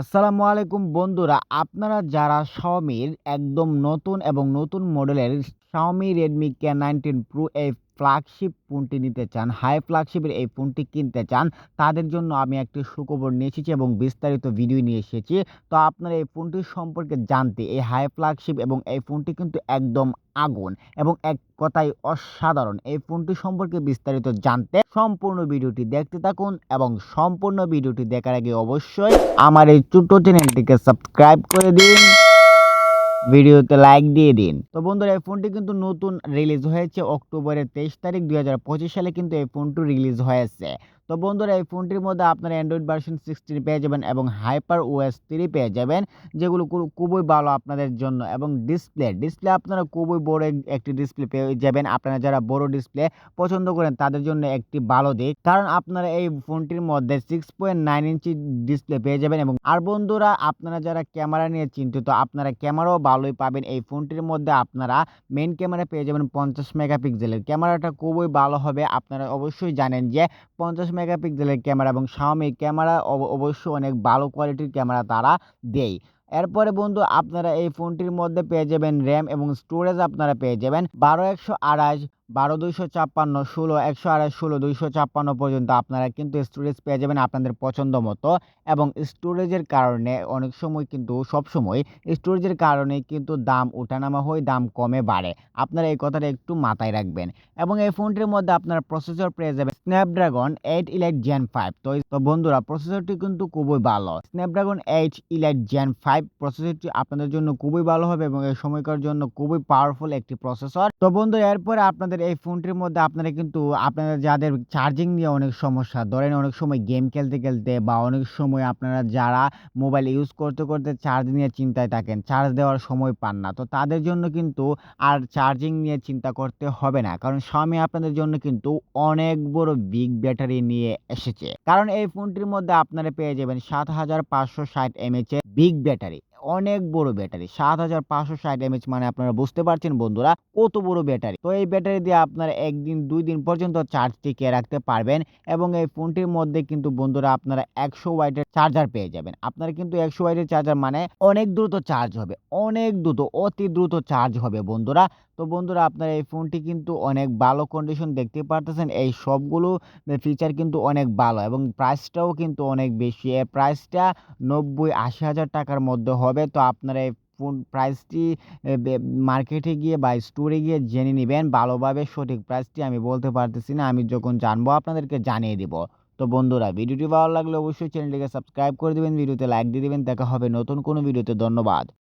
আসসালামু আলাইকুম বন্ধুরা, আপনারা যারা শাওমির একদম নতুন এবং নতুন মডেলের Xiaomi Redmi K19 Pro এই ফ্ল্যাগশিপ ফোনটি নিতে চান, হাই ফ্ল্যাগশিপের এই ফোনটি কিনতে চান, তাদের জন্য আমি একটি সুখবর নিয়ে এসেছি এবং বিস্তারিত ভিডিও নিয়ে এসেছি। তো আপনারা এই ফোনটির সম্পর্কে জানতে এই হাই ফ্ল্যাগশিপ এবং এই ফোনটি কিন্তু একদম আগুন এবং এক কথায় অসাধারণ। এই ফোনটি সম্পর্কে বিস্তারিত জানতে সম্পূর্ণ ভিডিওটি দেখতে থাকুন এবং সম্পূর্ণ ভিডিওটি দেখার আগে অবশ্যই আমার এই ছোট্ট চ্যানেলটিকে সাবস্ক্রাইব করে দিন। ভিডিওতে লাইক দিয়ে দিন। তো বন্ধুরা, এই ফোনটি কিন্তু নতুন রিলিজ হয়েছে অক্টোবরের ২৩ তারিখ ২০২৫ সালে কিন্তু এই ফোনটি রিলিজ হয়েছে। তো বন্ধুরা এই ফোনটির মধ্যে আপনারা অ্যান্ড্রয়েড ভার্সন 16 পেয়ে যাবেন এবং হাইপার ওএস 3 পেয়ে যাবেন যেগুলো খুবই ভালো আপনাদের জন্য এবং ডিসপ্লে, ডিসপ্লে আপনারা খুবই বড় একটি ডিসপ্লে পেয়ে যাবেন। আপনারা যারা বড় ডিসপ্লে পছন্দ করেন তাদের জন্য একটি ভালো দিক। কারণ আপনারা এই ফোনটির মধ্যে 6.9 ইঞ্চি ডিসপ্লে পেয়ে যাবেন এবং আর বন্ধুরা আপনারা যারা ক্যামেরা নিয়ে চিন্তিত আপনারা ক্যামেরাও ভালোই পাবেন। এই ফোনটির মধ্যে আপনারা মেইন ক্যামেরা পেয়ে যাবেন 50 মেগাপিক্সেলের। ক্যামেরাটা খুবই ভালো হবে। আপনারা অবশ্যই জানেন যে 50 মেগাপিক্সেলের ক্যামেরা এবং Xiaomi ক্যামেরা অব, অবশ্যই অনেক ভালো কোয়ালিটির ক্যামেরা তারা দেয়। এরপরে বন্ধু, আপনারা এই ফোনটির মধ্যে পেয়ে যাবেন র্যাম এবং স্টোরেজ আপনারা পেয়ে যাবেন ১২ ১২৮, ১২ ২৫৬, ১৬ ১২৮, ১৬ ২৫৬ পর্যন্ত আপনারা কিন্তু স্টোরেজ পেয়ে যাবেন আপনাদের পছন্দ মতো এবং স্টোরেজের কারণে অনেক সময় কিন্তু সবসময় স্টোরেজের কারণে কিন্তু দাম ওঠানামা হয়ে দাম কমে বাড়ে। আপনারা এই কথাটা একটু মাথায় রাখবেন এবং এই ফোনটির মধ্যে আপনারা প্রসেসর পেয়ে যাবেন Snapdragon 8 Elite Gen 5 তো বন্ধুরা প্রসেসরটি কিন্তু খুবই ভালো। স্ন্যাপড্রাগন 8 Elite Gen 5 প্রসেসরটি আপনাদের জন্য খুবই ভালো হবে এবং এই সময়কার জন্য খুবই পাওয়ারফুল একটি প্রসেসর। তো বন্ধু এরপরে আপনাদের এই ফোনটির মধ্যে আপনারা কিন্তু আপনারা যাদের চার্জিং নিয়ে অনেক সমস্যা, ধরেন অনেক সময় গেম খেলতে, খেলতে বা অনেক সময় আপনারা যারা মোবাইল ইউজ করতে, করতে চার্জ নিয়ে চিন্তায় থাকেন, চার্জ দেওয়ার সময় পান না। তো তাদের জন্য কিন্তু আর চার্জিং নিয়ে চিন্তা করতে হবে না। কারণ Xiaomi আপনাদের জন্য কিন্তু অনেক বড় বিগ ব্যাটারি নিয়ে এসেছে। কারণ এই ফোনটির মধ্যে আপনারা পেয়ে যাবেন ৭৫৬০ এমএইচ এর বিগ ব্যাটারি। অনেক বড় ব্যাটারি। সাত হাজার পাঁচশো ষাট এমএচ মানে আপনারা বুঝতে পারছেন বন্ধুরা কত বড় ব্যাটারি। তো এই ব্যাটারি দিয়ে আপনারা একদিন দুই দিন পর্যন্ত চার্জ টিকিয়ে রাখতে পারবেন এবং এই ফোনটির মধ্যে কিন্তু বন্ধুরা আপনারা একশো ওয়াইটের চার্জার পেয়ে যাবেন। আপনারা কিন্তু একশো ওয়াইটের চার্জার মানে অনেক দ্রুত চার্জ হবে, অনেক দ্রুত, অতি দ্রুত চার্জ হবে বন্ধুরা। তো বন্ধুরা আপনারা এই ফোনটি কিন্তু অনেক ভালো কন্ডিশন দেখতে পারতেছেন। এই সবগুলো ফিচার কিন্তু অনেক ভালো এবং প্রাইসটাও কিন্তু অনেক বেশি। এর প্রাইসটা ৯০-৮০ হাজার টাকার মধ্যে হবে। তো আপনারা এই ফোন প্রাইসটি মার্কেটে গিয়ে বা স্টোরে গিয়ে জেনে নেবেন ভালোভাবে সঠিক প্রাইসটি আমি বলতে পারতেছি না। আমি যখন জানব আপনাদেরকে জানিয়ে দিব। তো বন্ধুরা, ভিডিওটি ভালো লাগলে অবশ্যই চ্যানেলটিকে সাবস্ক্রাইব করে দেবেন ভিডিওতে লাইক দিয়ে দিবেন। দেখা হবে নতুন কোনো ভিডিওতে। ধন্যবাদ।